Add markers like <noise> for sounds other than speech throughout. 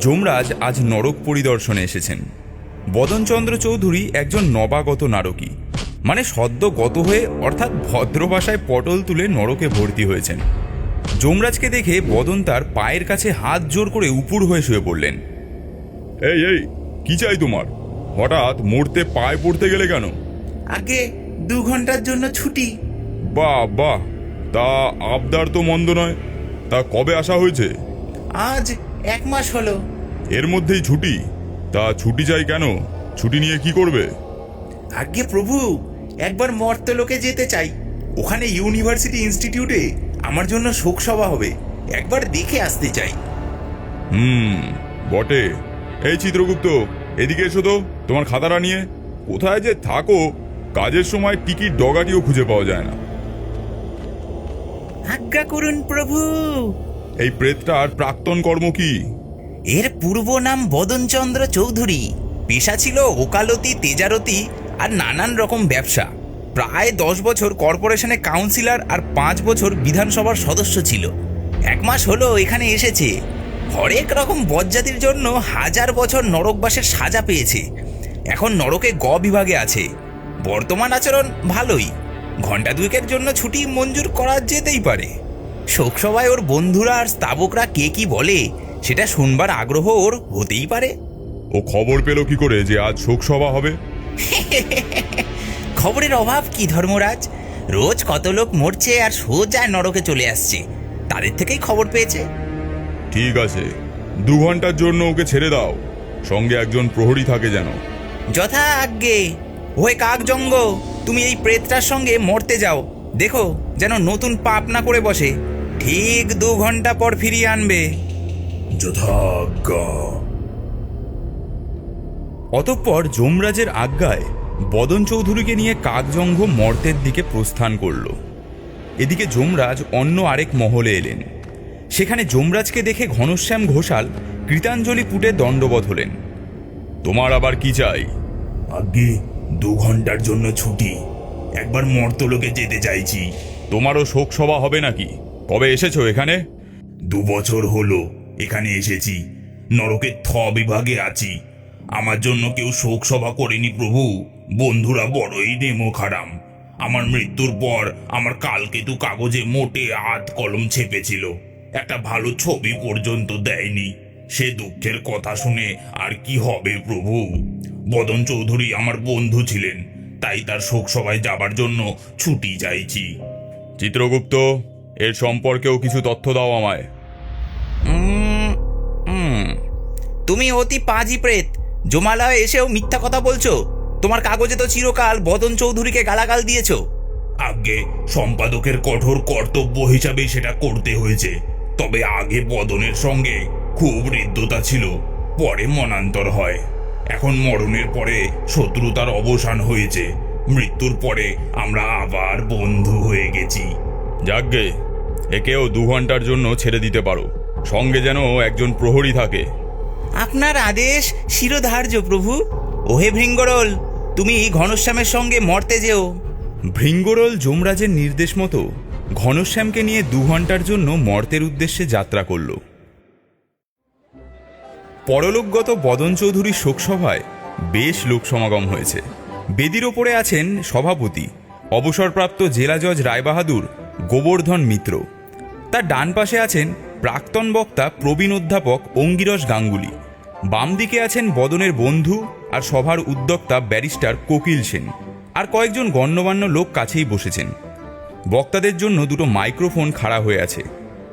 যমরাজ আজ নরক পরিদর্শনে এসেছেন। বদনচন্দ্র চৌধুরী একজন নবাগত নারকী। মানে সদ্য গত হয়ে অর্থাৎ ভদ্র ভাষায় পটল তুলে নরকে ভর্তি হয়েছেন। যমরাজকে দেখে বদন তার পায়ের কাছে হাত জোর করে উপুর হয়ে শুয়ে পড়লেন। এই এই কি চাই তোমার? হঠাৎ মরতে পায়ে পড়তে গেলে কেন? আগে দু ঘণ্টার জন্য ছুটি। বাহ বাহ তা আবদার তো মন্দ নয়। তা কবে আসা হয়েছে? আজ এক মাস হলো। এর মধ্যেই ছুটি। তা ছুটি চাই কেন? ছুটি নিয়ে কি করবে? আগে প্রভু একবার মর্তলোকে যেতে চাই। ওখানে ইউনিভার্সিটি ইনস্টিটিউটে আমার জন্য শোক সভা হবে। একবার দেখে আসতে চাই। হুম বটে। এই চিত্রগুপ্ত এদিকে এসো তো তোমার খাতাটা নিয়ে। কোথায় যে থাকো কাজের সময় টিকিট ডগাটিও খুঁজে পাওয়া যায় না। আজ্ঞা করুন প্রভু। এই প্রেতটার প্রাক্তন কর্ম কি? এর পূর্ব নাম বদনচন্দ্র চৌধুরী। পেশা ছিল ওকালতি, তেজারতি আর নানান রকম ব্যবসা। প্রায় দশ বছর কর্পোরেশনে কাউন্সিলর আর পাঁচ বছর বিধানসভার সদস্য ছিল। এক মাস হলো এখানে এসেছে। হরেক রকম বজ্জাতির জন্য হাজার বছর নরকবাসের সাজা পেয়েছে। এখন নরকে গ বিভাগে আছে। বর্তমান আচরণ ভালোই। ঘণ্টা দুয়েকের জন্য ছুটি মঞ্জুর করা যেতেই পারে। শোকসভায় ওর বন্ধুরা আর স্তাবকরা কে কি বলে সেটা শুনবার আগ্রহ ওর হতেই পারে। ও খবর পেল কি করে যে আজ শোকসভা হবে? <laughs> খবরের অভাব কি ধর্মরাজ? রোজ কত লোক মরছে আর সোজা নরকে চলে আসছে। তাদের থেকেই খবর পেয়েছে। ঠিক আছে দু ঘণ্টার জন্য ওকে ছেড়ে দাও। সঙ্গে একজন প্রহরী থাকে যেন। যথা আজ্ঞে ওহে কাক জঙ্গ তুমি এই প্রেতটার সঙ্গে মরতে যাও। দেখো যেন নতুন পাপ না করে বসে। ঠিক দু ঘণ্টা পর ফিরিয়ে আনবে। যথাজ্ঞা। অতঃপর যমরাজের আজ্ঞায় বদন চৌধুরীকে নিয়ে কাকজঙ্ঘ মর্তের দিকে প্রস্থান করল। এদিকে যমরাজ অন্য আরেক মহলে এলেন। সেখানে যমরাজকে দেখে ঘনশ্যাম ঘোষাল কৃতাঞ্জলি পুটে দণ্ডবধ হলেন। তোমার আবার কি চাই? আগে দু ঘণ্টার জন্য ছুটি। একবার মর্তলোকে যেতে চাইছি। তোমারও শোক সভা হবে নাকি? কবে এসেছ এখানে? দু বছর হলো এখানে এসেছি। নরকের থ বিভাগে আছি। আমার জন্য কেউ শোক সভা করেনি প্রভু। বন্ধুরা বড়ই নেমো খারাম। আমার মৃত্যুর পর আমার কালকেতু কাগজে মোটে হাত কলম ছেপেছিল। একটা ভালো ছবি পর্যন্ত দেয়নি। সে দুঃখের কথা শুনে আর কি হবে প্রভু? বদন চৌধুরী আমার বন্ধু ছিলেন তাই তার শোক সভায় যাবার জন্য ছুটি চাইছি। চিত্রগুপ্ত এর সম্পর্কেও কিছু তথ্য দাও আমায়। তুমি অতি পাজি প্রেত। জমালয়ে এসেও মিথ্যা কথা বলছো। তোমার কাগজে তো চিরকাল বদন চৌধুরীকে গালাগাল দিয়েছ। আগে সম্পাদকের কঠোর কর্তব্য হিসাবে সেটা করতে হয়েছে। তবে আগে বদনের সঙ্গে খুব হৃদ্যতা ছিল পরে মনান্তর হয়। এখন মরণের পরে শত্রুতার অবসান হয়েছে। মৃত্যুর পরে আমরা আবার বন্ধু হয়ে গেছি। যাকগে একেও দু ঘণ্টার জন্য ছেড়ে দিতে পারো। সঙ্গে যেন একজন প্রহরী থাকে। আপনার আদেশ শিরোধার্য প্রভু। ওহে ভৃঙ্গরল তুমি ঘনশ্যামের সঙ্গে মরতে যেও। ভৃঙ্গরল যমরাজের নির্দেশ মতো ঘনশ্যামকে নিয়ে দু ঘণ্টার জন্য মর্তের উদ্দেশ্যে যাত্রা করল। পরলোকগত বদন চৌধুরীর শোকসভায় বেশ লোক সমাগম হয়েছে। বেদির ওপরে আছেন সভাপতি অবসরপ্রাপ্ত জেলা জজ রায়বাহাদুর গোবর্ধন মিত্র। তার ডান পাশে আছেন প্রাক্তন বক্তা প্রবীণ অধ্যাপক অঙ্গিরস গাঙ্গুলি। বাম দিকে আছেন বদনের বন্ধু আর সভার উদ্যোক্তা ব্যারিস্টার কোকিল সেন। আর কয়েকজন গণ্যমান্য লোক কাছেই বসেছেন। বক্তাদের জন্য দুটো মাইক্রোফোন খাড়া হয়ে আছে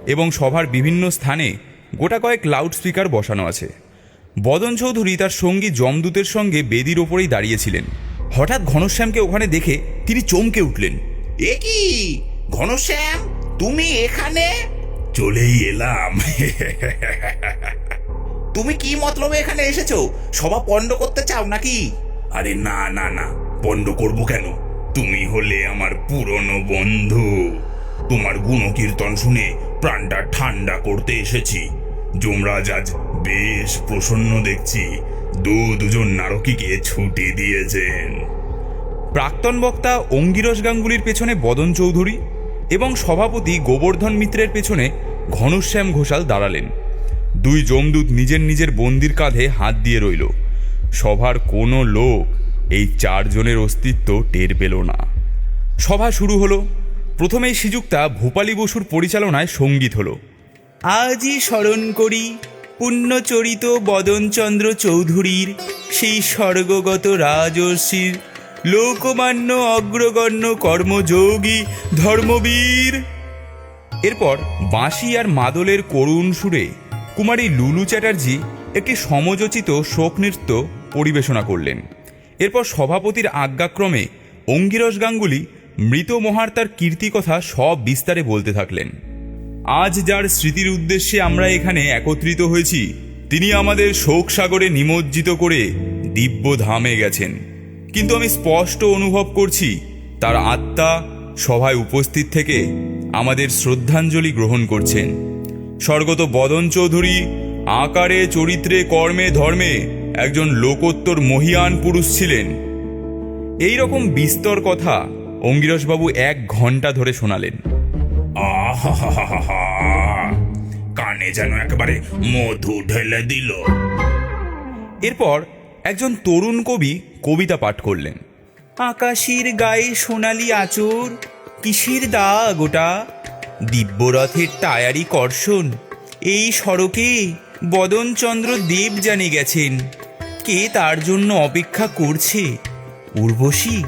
এবং সভার বিভিন্ন স্থানে গোটা কয়েক লাউড স্পিকার বসানো আছে। বদন চৌধুরী তার সঙ্গী জমদূতের সঙ্গে বেদির ওপরেই দাঁড়িয়েছিলেন। হঠাৎ ঘনশ্যামকে ওখানে দেখে তিনি চমকে উঠলেন। এ কি? ঘনশ্যাম, তুমি এখানে? চলেই এলাম। তুমি কি মতলবে এখানে এসেছ? সভা পণ্ড করতে চাও নাকি? আরে না না না। পণ্ড করব কেন? তুমি হলে আমার পুরনো বন্ধু। তোমার গুণকীর্তন শুনে প্রাণটা ঠান্ডা করতে এসেছি। যমরাজ আজ বেশ প্রসন্ন দেখছি। দু দুজন নারকীকে ছুটি দিয়েছেন। প্রাক্তন বক্তা অঙ্গিরস গাঙ্গুলির পেছনে বদন চৌধুরী এবং সভাপতি গোবর্ধন মিত্রের পেছনে ঘনশ্যাম ঘোষাল দাঁড়ালেন। দুই জমদূত নিজের নিজের বন্দির কাঁধে হাত দিয়ে রইল। সভার কোনো লোক এই চারজনের অস্তিত্ব টের পেল না। সভা শুরু হলো। প্রথমেই শ্রীযুক্তা ভূপালী বসুর পরিচালনায় সংগীত হলো। আজই স্মরণ করি পুণ্যচরিত বদনচন্দ্র চৌধুরীর সেই স্বর্গগত রাজর্ষির লোকমান্য অগ্রগণ্য কর্মযোগী ধর্মবীর। এরপর বাঁশি আর মাদলের করুণ সুরে কুমারী লুলু চ্যাটার্জি একটি সমযোচিত শোক নৃত্য পরিবেশনা করলেন। এরপর সভাপতির আজ্ঞাক্রমে অঙ্গিরস গাঙ্গুলি মৃত মহার্তার কীর্তিকথা সব বিস্তারে বলতে থাকলেন। আজ যার স্মৃতির উদ্দেশ্যে আমরা এখানে একত্রিত হয়েছি, তিনি আমাদের শোক সাগরে নিমজ্জিত করে দিব্য ধামে গেছেন। কিন্তু আমি স্পষ্ট অনুভব করছি তার আত্মা সভায় উপস্থিত থেকে আমাদের শ্রদ্ধাঞ্জলি গ্রহণ করছেন। স্বর্গত বদন চৌধুরী আকারে চরিত্রে কর্মে ধর্মে একজন লোকোত্তর মহিয়ান পুরুষ ছিলেন। এই রকম বিস্তর কথা অঙ্গিরসবাবু এক ঘণ্টা ধরে শোনালেন। আহা কানে যেন একেবারে মধু ঢেলে দিল। এরপর একজন তরুণ কবি কবিতা পাঠ করলেন। আকাশের গায়ে সোনালি আঁচড় কিসের দা গোটা? দিব্যরথের টায়ারি কর্ষণ এই সড়কে বদনচন্দ্র দেব জানে গেছেন। কে তার জন্য অপেক্ষা করছে? উর্বশী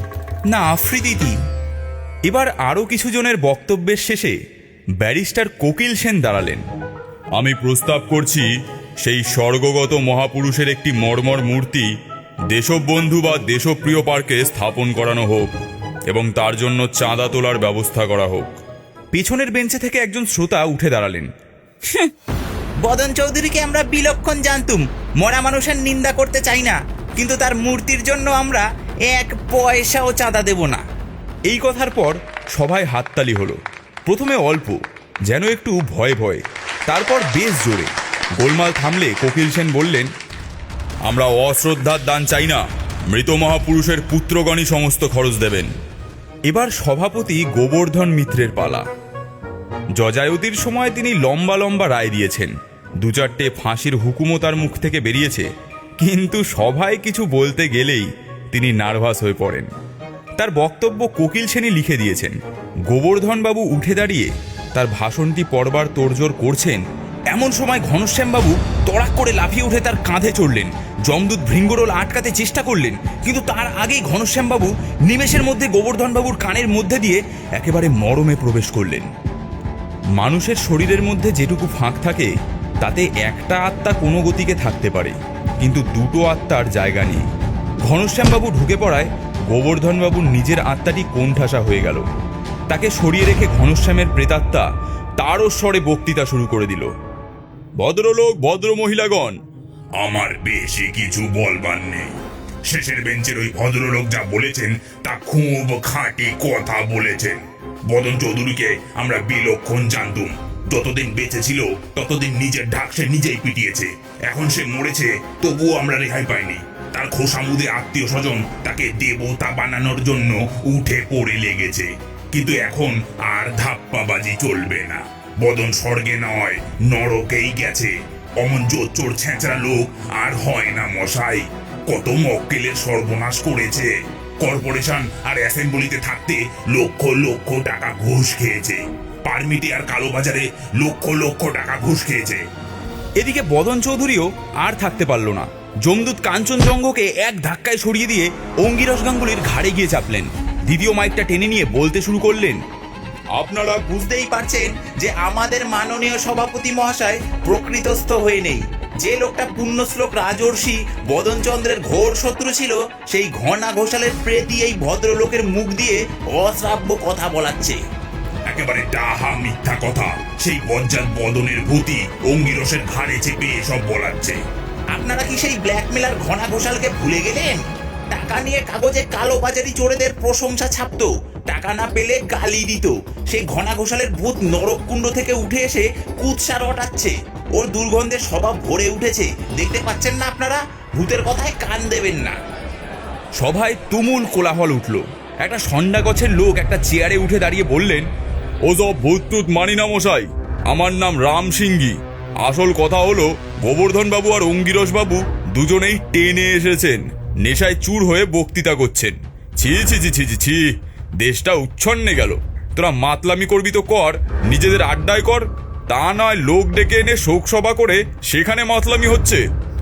না আফ্রিদিতি? এবার আরও কিছু জনের বক্তব্যের শেষে ব্যারিস্টার কোকিল সেন দাঁড়ালেন। আমি প্রস্তাব করছি সেই স্বর্গগত মহাপুরুষের একটি মর্মর মূর্তি দেশবন্ধু বা দেশপ্রিয় পার্কে স্থাপন করানো হোক এবং তার জন্য চাঁদা তোলার ব্যবস্থা করা হোক। পেছনের বেঞ্চে থেকে একজন শ্রোতা উঠে দাঁড়ালেন। বদন চৌধুরীকে আমরা বিলক্ষণ জানতুম। মরা মানুষের নিন্দা করতে চাই না কিন্তু তার মূর্তির জন্য আমরা এক পয়সাও চাঁদা দেব না। এই কথার পর সভায় হাততালি হলো। প্রথমে অল্প যেন একটু ভয়ে ভয়ে তারপর বেশ জোরে। গোলমাল থামলে কোকিল সেন বললেন আমরা অশ্রদ্ধার দান চাই না। মৃত মহাপুরুষের পুত্রগণই সমস্ত খরচ দেবেন। এবার সভাপতি গোবর্ধন মিত্রের পালা। যজায়তির সময় তিনি লম্বা লম্বা রায় দিয়েছেন। দু চারটে ফাঁসির হুকুমও তার মুখ থেকে বেরিয়েছে। কিন্তু সভায় কিছু বলতে গেলেই তিনি নার্ভাস হয়ে পড়েন। তার বক্তব্য কোকিল সেনই লিখে দিয়েছেন। গোবর্ধনবাবু উঠে দাঁড়িয়ে তার ভাষণটি পড়বার তোড়জোড় করছেন এমন সময় ঘনশ্যামবাবু তড়াক করে লাফিয়ে উঠে তার কাঁধে চড়লেন। জমদূত ভৃঙ্গরোল আটকাতে চেষ্টা করলেন, কিন্তু তার আগেই ঘনশ্যামবাবু নিমেষের মধ্যে গোবর্ধনবাবুর কানের মধ্যে দিয়ে একেবারে মরমে প্রবেশ করলেন। মানুষের শরীরের মধ্যে যেটুকু ফাঁক থাকে, তাতে একটা আত্মা কোনো গতিকে থাকতে পারে, কিন্তু দুটো আত্মার জায়গা নেই। ঘনশ্যামবাবু ঢুকে পড়ায় গোবর্ধনবাবুর নিজের আত্মাটি কোণঠাসা হয়ে গেল। তাকে সরিয়ে রেখে ঘনশ্যামের প্রেতাত্মা তারও স্বরে বক্তৃতা শুরু করে দিল। ভদ্রলোক, ভদ্র মহিলাগণ। আমার বেশি কিছু বলবার নেই। শেষের বেঞ্চের ওই ভদ্রলোক যা বলেছেন, তা খুব খাঁটি কথা বলেছেন। বদন চৌধুরীকে আমরা বিলক্ষণ জানতুম। যতদিন বেঁচে ছিল, ততদিন নিজের ঢাক সে নিজেই পিটিয়েছে। এখন সে মরেছে, তবুও আমরা রেহাই পাইনি। তার খোসামুদে আত্মীয় স্বজন তাকে দেবতা বানানোর জন্য উঠে পড়ে লেগেছে। কিন্তু এখন আর ধাপ্পাবাজি চলবে না। বদন স্বর্গে নয়, নরকেই গেছে। অমন জোর চোর ছেঁচড়া লোক আর হয় না মশাই। কত মক্কেলের সর্বনাশ করেছে। কর্পোরেশন আর অ্যাসেম্বলিতে থাকতে লক্ষ লক্ষ টাকা ঘুষ খেয়েছে। পারমিটে আর কালোবাজারে লক্ষ লক্ষ টাকা ঘুষ খেয়েছে। এদিকে বদন চৌধুরীও আর থাকতে পারল না। জমদূত কাঞ্চনজঙ্ঘকে এক ধাক্কায় সরিয়ে দিয়ে অঙ্গিরস গাঙ্গুলির ঘাড়ে গিয়ে চাপলেন। দ্বিতীয় মাইকটা টেনে নিয়ে বলতে শুরু করলেন আপনারা বুঝতেই পারছেন যে আমাদের মাননীয় সভাপতি মহাশয় প্রকৃতস্থ হয়ে নেই। যে লোকটা পুণ্যশ্লোক রাজর্ষি বদনচন্দ্রের ঘোর শত্রু ছিল সেই ঘনা ঘোষালের প্রেতি এই ভদ্রলোকের মুখ দিয়ে অশ্রাব্য কথা বলাচ্ছে। একেবারে ডাহা মিথ্যা কথা। সেই বজ্জাত বদনের ভূতি অঙ্গিরসের ঘাড়ে চেপে এসব বলাচ্ছে। আপনারা কি সেই ব্ল্যাকমেলার ঘনা ঘোষালকে ভুলে গেলেন? টাকা নিয়ে কাগজে কালো বাজারি চোরেদের প্রশংসা ছাপতো টাকা না পেলে গালি দিত। সেই ঘনা ঘোষালের ভূত নরককুণ্ড থেকে উঠে এসে কুৎসা রটাচ্ছে ওর দুর্গন্ধে স্বভাব ভরে উঠেছে। দেখতে পাচ্ছেন না আপনারা? ভূতের কথায় কান দেবেন না। সভায় তুমুল কোলাহল উঠল। একটা সন্ডা গছের লোক একটা চেয়ারে উঠে দাঁড়িয়ে বললেন, ও ভূত টুত মানি না মশাই। আমার নাম রাম সিংহি আসল কথা হলো গোবর্ধন বাবু আর বাবু দুজনেই টেনে এসেছেন। নেশায় চুর হয়ে বক্তৃতা করছেন। ছি ছি ছি ছি ছি। দেশটা উচ্ছন্নে গেল। তোরা মাতলামি করবি তো কর, নিজেদের আড্ডায় কর, তা নয় লোক ডেকে এনে শোকসভা করে সেখানে মাতলামি হচ্ছে।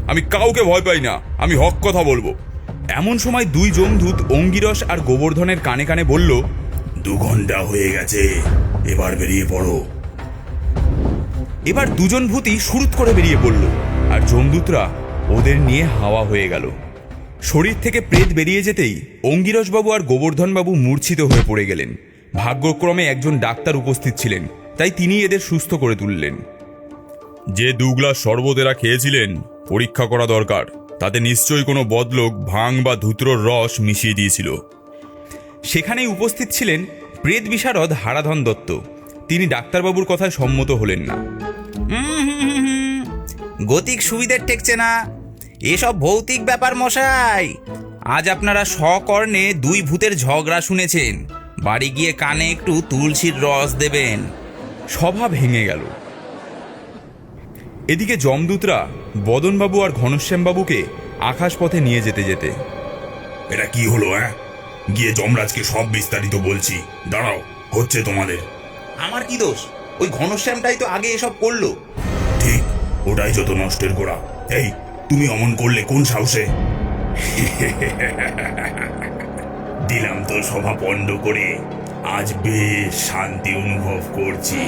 আমি কাউকে ভয় পাই না, আমি হক কথা বলব। এমন সময় দুই জমদূত অঙ্গিরস আর গোবর্ধনের কানে কানে বলল, দু ঘণ্টা হয়ে গেছে, এবার বেরিয়ে পড়ো। এবার দুজন ভূতই শুরুত করে বেরিয়ে পড়ল, আর জমদূতরা ওদের নিয়ে হাওয়া হয়ে গেল। শরীর থেকে প্রেত বেরিয়ে যেতেই অঙ্গিরসবাবু আর গোবর্ধনবাবু মূর্ছিত হয়ে পড়ে গেলেন। ভাগ্যক্রমে একজন ডাক্তার উপস্থিত ছিলেন তাই তিনি এদের সুস্থ করে তুললেন। যে দু গ্লাস শরবত এরা খেয়েছিলেন পরীক্ষা করা দরকার। তাতে নিশ্চয়ই কোনো বদলোক ভাং বা ধুত্রর রস মিশিয়ে দিয়েছিল। সেখানেই উপস্থিত ছিলেন প্রেত বিশারদ হারাধন দত্ত। তিনি ডাক্তারবাবুর কথায় সম্মত হলেন না। গতিক সুবিধের টেকছে না। এসব ভৌতিক ব্যাপার মশাই। আজ আপনারা সকর্ণে দুই ভূতের ঝগড়া শুনেছেন। বাড়ি গিয়ে কানে একটু তুলসীর রস দেবেন। সভা ভেঙে গেল। এদিকে যমদূতরা বদনবাবু আর ঘনশ্যামবাবুকে আকাশপথে নিয়ে যেতে যেতে। এটা কি হলো হ্যাঁ গিয়ে যমরাজকে সব বিস্তারিত বলছি। দাঁড়াও হচ্ছে তোমাদের। আমার কি দোষ? ওই ঘনশ্যামটাই তো আগে এসব করল। ঠিক ওটাই যত নষ্টের গোড়া। এই তুমি অমন করলে কোন সাহসে? দিলাম তো সভা পণ্ড করে, আজ বেশ শান্তি অনুভব করছি।